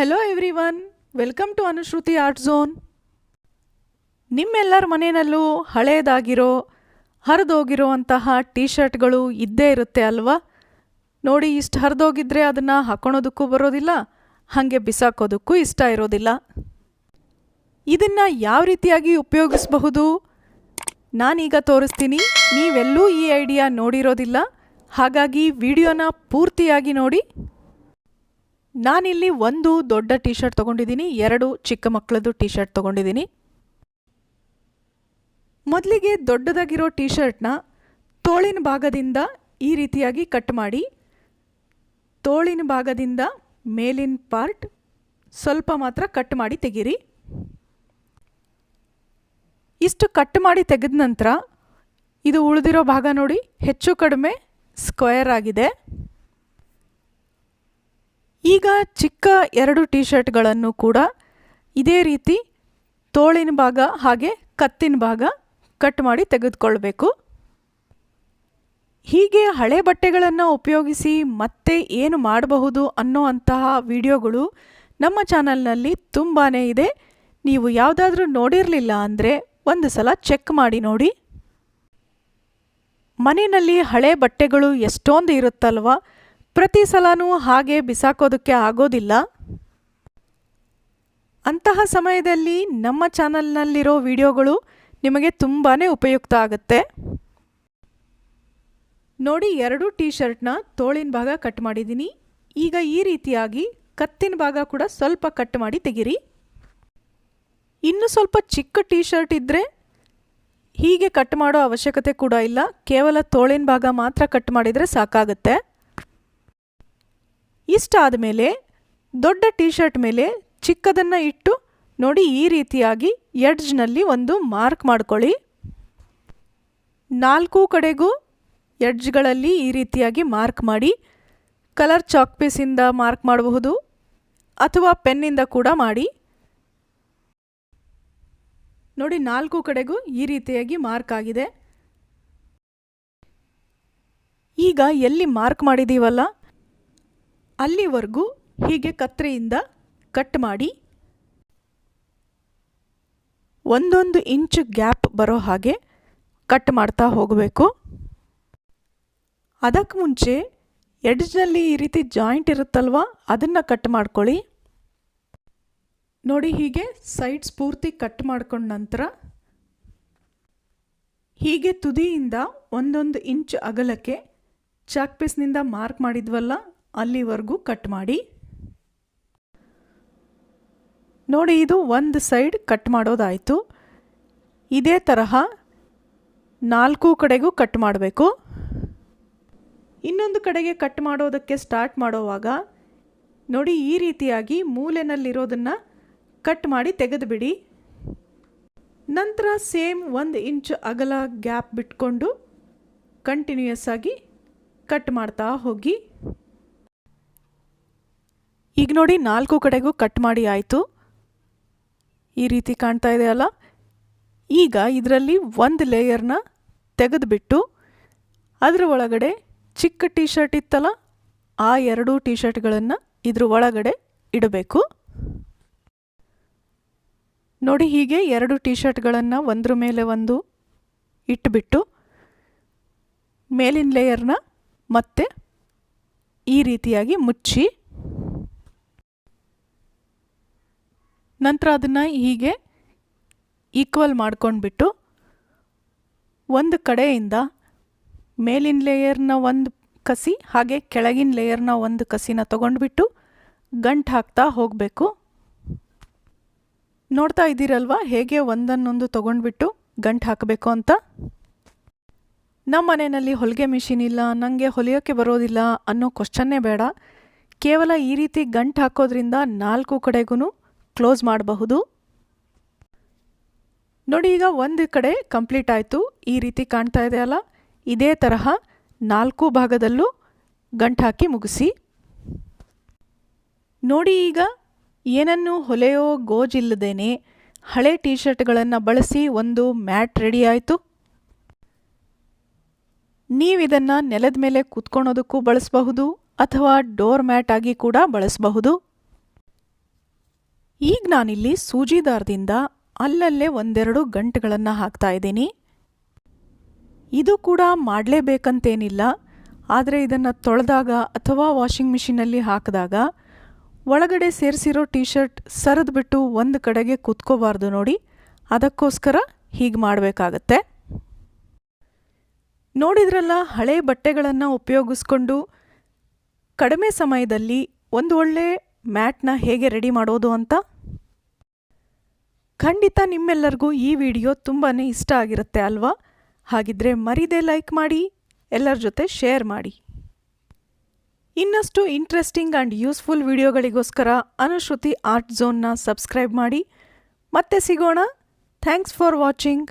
Hello everyone welcome to Anushruti art zone ನಿಮ್ಮೆಲ್ಲರ ಮನೆಯಲ್ಲೂ ಹಳೇದಾಗಿರೋ, ಹರಿದೋಗಿರೋ ಅಂತಹ ಟೀ ಶರ್ಟ್ಗಳು ಇದ್ದೇ ಇರುತ್ತೆ ಅಲ್ವಾ? ನೋಡಿ, ಇಷ್ಟು ಹರಿದೋಗಿದ್ರೆ ಅದನ್ನು ಹಾಕೊಳೋದಕ್ಕೂ ಬರೋದಿಲ್ಲ, ಹಾಗೆ ಬಿಸಾಕೋದಕ್ಕೂ ಇಷ್ಟ ಇರೋದಿಲ್ಲ. ಇದನ್ನು ಯಾವ ರೀತಿಯಾಗಿ ಉಪಯೋಗಿಸಬಹುದು? ನಾನೀಗ ತೋರಿಸ್ತೀನಿ. ನೀವೆಲ್ಲೂ ಈ ಐಡಿಯಾ ನೋಡಿರೋದಿಲ್ಲ. ಹಾಗಾಗಿ ವಿಡಿಯೋನ ಪೂರ್ತಿಯಾಗಿ ನೋಡಿ. ನಾನಿಲ್ಲಿ ಒಂದು ದೊಡ್ಡ ಟೀ ಶರ್ಟ್ ತೊಗೊಂಡಿದ್ದೀನಿ, ಎರಡು ಚಿಕ್ಕ ಮಕ್ಕಳದ್ದು ಟೀ ಶರ್ಟ್ ತೊಗೊಂಡಿದ್ದೀನಿ. ಮೊದಲಿಗೆ ದೊಡ್ಡದಾಗಿರೋ ಟೀ ಶರ್ಟ್ನ ತೋಳಿನ ಭಾಗದಿಂದ ಈ ರೀತಿಯಾಗಿ ಕಟ್ ಮಾಡಿ, ತೋಳಿನ ಭಾಗದಿಂದ ಮೇಲಿನ ಪಾರ್ಟ್ ಸ್ವಲ್ಪ ಮಾತ್ರ ಕಟ್ ಮಾಡಿ ತೆಗೀರಿ. ಇಷ್ಟು ಕಟ್ ಮಾಡಿ ತೆಗೆದ ನಂತರ ಇದು ಉಳಿದಿರೋ ಭಾಗ ನೋಡಿ, ಹೆಚ್ಚು ಕಡಿಮೆ ಸ್ಕ್ವೇರ್ ಆಗಿದೆ. ಈಗ ಚಿಕ್ಕ ಎರಡು ಟೀ ಶರ್ಟ್ಗಳನ್ನು ಕೂಡ ಇದೇ ರೀತಿ ತೋಳಿನ ಭಾಗ ಹಾಗೆ ಕತ್ತಿನ ಭಾಗ ಕಟ್ ಮಾಡಿ ತೆಗೆದುಕೊಳ್ಬೇಕು. ಹೀಗೆ ಹಳೆ ಬಟ್ಟೆಗಳನ್ನು ಉಪಯೋಗಿಸಿ ಮತ್ತೆ ಏನು ಮಾಡಬಹುದು ಅನ್ನೋ ಅಂತಹ ವಿಡಿಯೋಗಳು ನಮ್ಮ ಚಾನಲ್ನಲ್ಲಿ ತುಂಬಾ ಇದೆ. ನೀವು ಯಾವುದಾದ್ರೂ ನೋಡಿರಲಿಲ್ಲ ಅಂದರೆ ಒಂದು ಸಲ ಚೆಕ್ ಮಾಡಿ ನೋಡಿ. ಮನೆಯಲ್ಲಿ ಹಳೆ ಬಟ್ಟೆಗಳು ಎಷ್ಟೊಂದು ಇರುತ್ತಲ್ವ? ಪ್ರತಿ ಸಲನೂ ಹಾಗೆ ಬಿಸಾಕೋದಕ್ಕೆ ಆಗೋದಿಲ್ಲ. ಅಂತಹ ಸಮಯದಲ್ಲಿ ನಮ್ಮ ಚಾನಲ್ನಲ್ಲಿರೋ ವಿಡಿಯೋಗಳು ನಿಮಗೆ ತುಂಬಾ ಉಪಯುಕ್ತ ಆಗುತ್ತೆ. ನೋಡಿ ಎರಡು ಟೀ ಶರ್ಟ್ನ ತೋಳಿನ ಭಾಗ ಕಟ್ ಮಾಡಿದ್ದೀನಿ. ಈಗ ಈ ರೀತಿಯಾಗಿ ಕತ್ತಿನ ಭಾಗ ಕೂಡ ಸ್ವಲ್ಪ ಕಟ್ ಮಾಡಿ ತೆಗಿರಿ. ಇನ್ನು ಸ್ವಲ್ಪ ಚಿಕ್ಕ ಟೀ ಶರ್ಟ್ ಇದ್ದರೆ ಹೀಗೆ ಕಟ್ ಮಾಡೋ ಅವಶ್ಯಕತೆ ಕೂಡ ಇಲ್ಲ. ಕೇವಲ ತೋಳಿನ ಭಾಗ ಮಾತ್ರ ಕಟ್ ಮಾಡಿದರೆ ಸಾಕಾಗುತ್ತೆ. ಇಷ್ಟಾದ ಮೇಲೆ ದೊಡ್ಡ ಟೀ ಶರ್ಟ್ ಮೇಲೆ ಚಿಕ್ಕದನ್ನು ಇಟ್ಟು ನೋಡಿ ಈ ರೀತಿಯಾಗಿ ಎಡ್ಜ್ನಲ್ಲಿ ಒಂದು ಮಾರ್ಕ್ ಮಾಡ್ಕೊಳ್ಳಿ. ನಾಲ್ಕು ಕಡೆಗೂ ಎಡ್ಜ್ಗಳಲ್ಲಿ ಈ ರೀತಿಯಾಗಿ ಮಾರ್ಕ್ ಮಾಡಿ, ಕಲರ್ ಚಾಕ್ ಪೀಸಿಂದ ಮಾರ್ಕ್ ಮಾಡಬಹುದು ಅಥವಾ ಪೆನ್ನಿಂದ ಕೂಡ ಮಾಡಿ. ನೋಡಿ ನಾಲ್ಕು ಕಡೆಗೂ ಈ ರೀತಿಯಾಗಿ ಮಾರ್ಕ್ ಆಗಿದೆ. ಈಗ ಎಲ್ಲಿ ಮಾರ್ಕ್ ಮಾಡಿದ್ದೀವಲ್ಲ ಅಲ್ಲಿವರೆಗೂ ಹೀಗೆ ಕತ್ರೆಯಿಂದ ಕಟ್ ಮಾಡಿ ಒಂದೊಂದು ಇಂಚ್ ಗ್ಯಾಪ್ ಬರೋ ಹಾಗೆ ಕಟ್ ಮಾಡ್ತಾ ಹೋಗಬೇಕು. ಅದಕ್ಕೆ ಮುಂಚೆ ಎಡ್ಜ್ನಲ್ಲಿ ಈ ರೀತಿ ಜಾಯಿಂಟ್ ಇರುತ್ತಲ್ವ, ಅದನ್ನು ಕಟ್ ಮಾಡ್ಕೊಳ್ಳಿ. ನೋಡಿ ಹೀಗೆ ಸೈಡ್ಸ್ ಪೂರ್ತಿ ಕಟ್ ಮಾಡ್ಕೊಂಡ ನಂತರ ಹೀಗೆ ತುದಿಯಿಂದ ಒಂದೊಂದು ಇಂಚ್ ಅಗಲಕ್ಕೆ ಚಾಕ್ ಪೀಸ್ನಿಂದ ಮಾರ್ಕ್ ಮಾಡಿದ್ವಲ್ಲ ಅಲ್ಲಿವರೆಗೂ ಕಟ್ ಮಾಡಿ. ನೋಡಿ, ಇದು ಒಂದು ಸೈಡ್ ಕಟ್ ಮಾಡೋದಾಯಿತು. ಇದೇ ತರಹ ನಾಲ್ಕು ಕಡೆಗೂ ಕಟ್ ಮಾಡಬೇಕು. ಇನ್ನೊಂದು ಕಡೆಗೆ ಕಟ್ ಮಾಡೋದಕ್ಕೆ ಸ್ಟಾರ್ಟ್ ಮಾಡೋವಾಗ ನೋಡಿ, ಈ ರೀತಿಯಾಗಿ ಮೂಲೆನಲ್ಲಿರೋದನ್ನು ಕಟ್ ಮಾಡಿ ತೆಗೆದುಬಿಡಿ. ನಂತರ ಸೇಮ್ ಒಂದು ಇಂಚ್ ಅಗಲ ಗ್ಯಾಪ್ ಬಿಟ್ಕೊಂಡು ಕಂಟಿನ್ಯೂಯಸ್ ಆಗಿ ಕಟ್ ಮಾಡ್ತಾ ಹೋಗಿ. ಈಗ ನೋಡಿ ನಾಲ್ಕು ಕಡೆಗೂ ಕಟ್ ಮಾಡಿ ಆಯಿತು. ಈ ರೀತಿ ಕಾಣ್ತಾ ಇದೆ ಅಲ್ಲ? ಈಗ ಇದರಲ್ಲಿ ಒಂದು ಲೇಯರ್ನ ತೆಗೆದುಬಿಟ್ಟು ಅದರ ಒಳಗಡೆ ಚಿಕ್ಕ ಟೀ ಶರ್ಟ್ ಇತ್ತಲ್ಲ, ಆ ಎರಡೂ ಟೀ ಶರ್ಟ್ಗಳನ್ನು ಇದ್ರ ಒಳಗಡೆ ಇಡಬೇಕು. ನೋಡಿ ಹೀಗೆ ಎರಡು ಟೀ ಶರ್ಟ್ಗಳನ್ನು ಒಂದ್ರ ಮೇಲೆ ಒಂದು ಇಟ್ಬಿಟ್ಟು ಮೇಲಿನ ಲೇಯರ್ನ ಮತ್ತೆ ಈ ರೀತಿಯಾಗಿ ಮುಚ್ಚಿ ನಂತರ ಅದನ್ನು ಹೀಗೆ ಈಕ್ವಲ್ ಮಾಡ್ಕೊಂಡ್ಬಿಟ್ಟು ಒಂದು ಕಡೆಯಿಂದ ಮೇಲಿನ ಲೇಯರ್ನ ಒಂದು ಕಸಿ ಹಾಗೆ ಕೆಳಗಿನ ಲೇಯರ್ನ ಒಂದು ಕಸಿನ ತೊಗೊಂಡ್ಬಿಟ್ಟು ಗಂಟು ಹಾಕ್ತಾ ಹೋಗಬೇಕು. ನೋಡ್ತಾ ಇದ್ದೀರಲ್ವ? ಹೇಗೆ ಒಂದನ್ನೊಂದು ತೊಗೊಂಡ್ಬಿಟ್ಟು ಗಂಟು ಹಾಕಬೇಕು ಅಂತ? ನಮ್ಮ ಮನೆಯಲ್ಲಿ ಹೊಲಿಗೆ ಮಿಷಿನ್ ಇಲ್ಲ ನನಗೆ ಹೊಲಿಯೋಕ್ಕೆ ಬರೋದಿಲ್ಲ ಅನ್ನೋ ಕ್ವಶನ್ನೇ ಬೇಡ. ಕೇವಲ ಈ ರೀತಿ ಗಂಟು ಹಾಕೋದ್ರಿಂದ ನಾಲ್ಕು ಕಡೆಗೂ ಕ್ಲೋಸ್ ಮಾಡಬಹುದು. ನೋಡಿ, ಈಗ ಒಂದು ಕಡೆ ಕಂಪ್ಲೀಟ್ ಆಯಿತು. ಈ ರೀತಿ ಕಾಣ್ತಾ ಇದೆ ಅಲ್ಲ? ಇದೇ ತರಹ ನಾಲ್ಕು ಭಾಗದಲ್ಲೂ ಗಂಟು ಹಾಕಿ ಮುಗಿಸಿ. ನೋಡಿ, ಈಗ ಏನನ್ನು ಹೊಲೆಯೋ ಗೋಜಿಲ್ಲದೇನೆ ಹಳೆ ಟೀ ಶರ್ಟ್ಗಳನ್ನು ಬಳಸಿ ಒಂದು ಮ್ಯಾಟ್ ರೆಡಿ ಆಯಿತು. ನೀವಿದನ್ನು ನೆಲದ ಮೇಲೆ ಕೂತ್ಕೊಳೋದಕ್ಕೂ ಬಳಸಬಹುದು ಅಥವಾ ಡೋರ್ ಮ್ಯಾಟ್ ಆಗಿ ಕೂಡ ಬಳಸಬಹುದು. ಈಗ ನಾನಿಲ್ಲಿ ಸೂಜಿದಾರದಿಂದ ಅಲ್ಲಲ್ಲೇ ಒಂದೆರಡು ಗಂಟುಗಳನ್ನು ಹಾಕ್ತಾ ಇದ್ದೀನಿ. ಇದು ಕೂಡ ಮಾಡಲೇಬೇಕಂತೇನಿಲ್ಲ. ಆದರೆ ಇದನ್ನು ತೊಳೆದಾಗ ಅಥವಾ ವಾಷಿಂಗ್ ಮಿಷಿನಲ್ಲಿ ಹಾಕಿದಾಗ ಒಳಗಡೆ ಸೇರಿಸಿರೋ ಟೀ ಶರ್ಟ್ ಸರಿದ್ಬಿಟ್ಟು ಒಂದು ಕಡೆಗೆ ಕೂತ್ಕೋಬಾರ್ದು ನೋಡಿ. ಅದಕ್ಕೋಸ್ಕರ ಹೀಗೆ ಮಾಡಬೇಕಾಗತ್ತೆ. ನೋಡಿದ್ರಲ್ಲ, ಹಳೆ ಬಟ್ಟೆಗಳನ್ನು ಉಪಯೋಗಿಸ್ಕೊಂಡು ಕಡಿಮೆ ಸಮಯದಲ್ಲಿ ಒಂದು ಒಳ್ಳೆ ಮ್ಯಾಟ್ನ ಹೇಗೆ ರೆಡಿ ಮಾಡೋದು ಅಂತ? ಖಂಡಿತ ನಿಮ್ಮೆಲ್ಲರಿಗೂ ಈ ವಿಡಿಯೋ ತುಂಬಾ ಇಷ್ಟ ಆಗಿರುತ್ತೆ ಅಲ್ವಾ? ಹಾಗಿದ್ರೆ ಮರಿದೆ ಲೈಕ್ ಮಾಡಿ, ಎಲ್ಲರ ಜೊತೆ ಶೇರ್ ಮಾಡಿ. ಇನ್ನಷ್ಟು ಇಂಟ್ರೆಸ್ಟಿಂಗ್ ಆ್ಯಂಡ್ ಯೂಸ್ಫುಲ್ ವಿಡಿಯೋಗಳಿಗೋಸ್ಕರ ಅನುಶ್ರುತಿ ಆರ್ಟ್ ಝೋನ್ನ ಸಬ್ಸ್ಕ್ರೈಬ್ ಮಾಡಿ. ಮತ್ತೆ ಸಿಗೋಣ. Thanks for watching